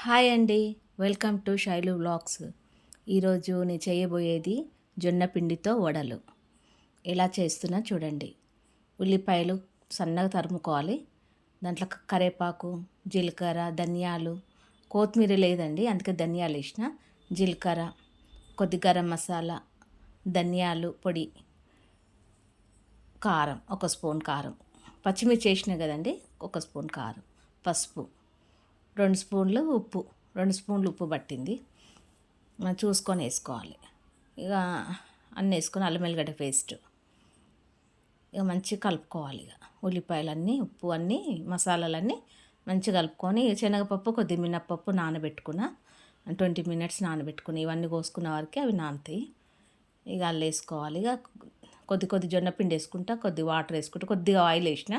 Hi అండి. Welcome to Shailu vlogs. ఈరోజు నేను చేయబోయేది జొన్న పిండితో వడలు. ఎలా చేస్తున్నా చూడండి. ఉల్లిపాయలు సన్నగా తరుముకోవాలి. దాంట్లో కరేపాకు జీలకర్ర ధనియాలు కొత్తిమీర లేదండి అందుకే ధనియాలు వేసిన. జీలకర్ర కొద్ది గరం మసాలా ధనియాలు పొడి కారం ఒక స్పూన్ కారం. పచ్చిమిర్చి వేసిన కదండి ఒక స్పూన్ కారం. పసుపు. రెండు స్పూన్లు ఉప్పు రెండు స్పూన్లు ఉప్పు పట్టింది. మనం చూసుకొని వేసుకోవాలి. ఇక అన్నీ వేసుకొని అల్లం వెల్లిగడ్డ పేస్ట్. ఇక మంచిగా కలుపుకోవాలి ఇక. ఉల్లిపాయలన్నీ ఉప్పు అన్నీ మసాలాలన్నీ మంచిగా కలుపుకొని శనగపప్పు కొద్ది మినప్పప్పు నానబెట్టుకున్న. ట్వంటీ మినిట్స్ నానబెట్టుకుని ఇవన్నీ కోసుకున్న వరకు అవి నానుతాయి. ఇక అల్లు వేసుకోవాలి. ఇక కొద్ది కొద్ది జొన్న పిండి వేసుకుంటా కొద్ది వాటర్ వేసుకుంటా కొద్దిగా ఆయిల్ వేసిన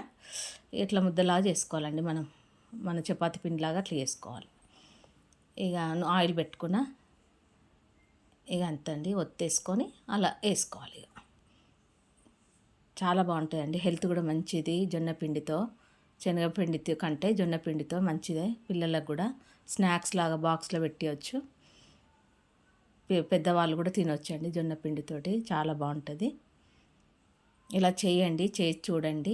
ఇట్లా ముద్దలాగా చేసుకోవాలండి మనం. మన చపాతి పిండిలాగా అట్లా చేసుకోవాలి. ఇక ఆయిల్ పెట్టుకున్న ఇక అంతండి ఒత్తేసుకొని అలా వేసుకోవాలి ఇక. చాలా బాగుంటాయండి. హెల్త్ కూడా మంచిది. జొన్న పిండితో శనగపిండితో కంటే జొన్న పిండితో మంచిదే. పిల్లలకు కూడా స్నాక్స్ లాగా బాక్స్లో పెట్టవచ్చు పెద్దవాళ్ళు కూడా తినొచ్చు అండి జొన్న పిండితోటి. చాలా బాగుంటుంది. ఇలా చేయండి చేసి చూడండి.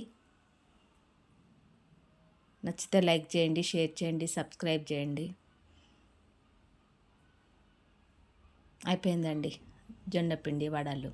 నచ్చితే లైక్ చేయండి షేర్ చేయండి సబ్స్క్రైబ్ చేయండి. అయిపోయిందండి జొన్న పిండి వడలు.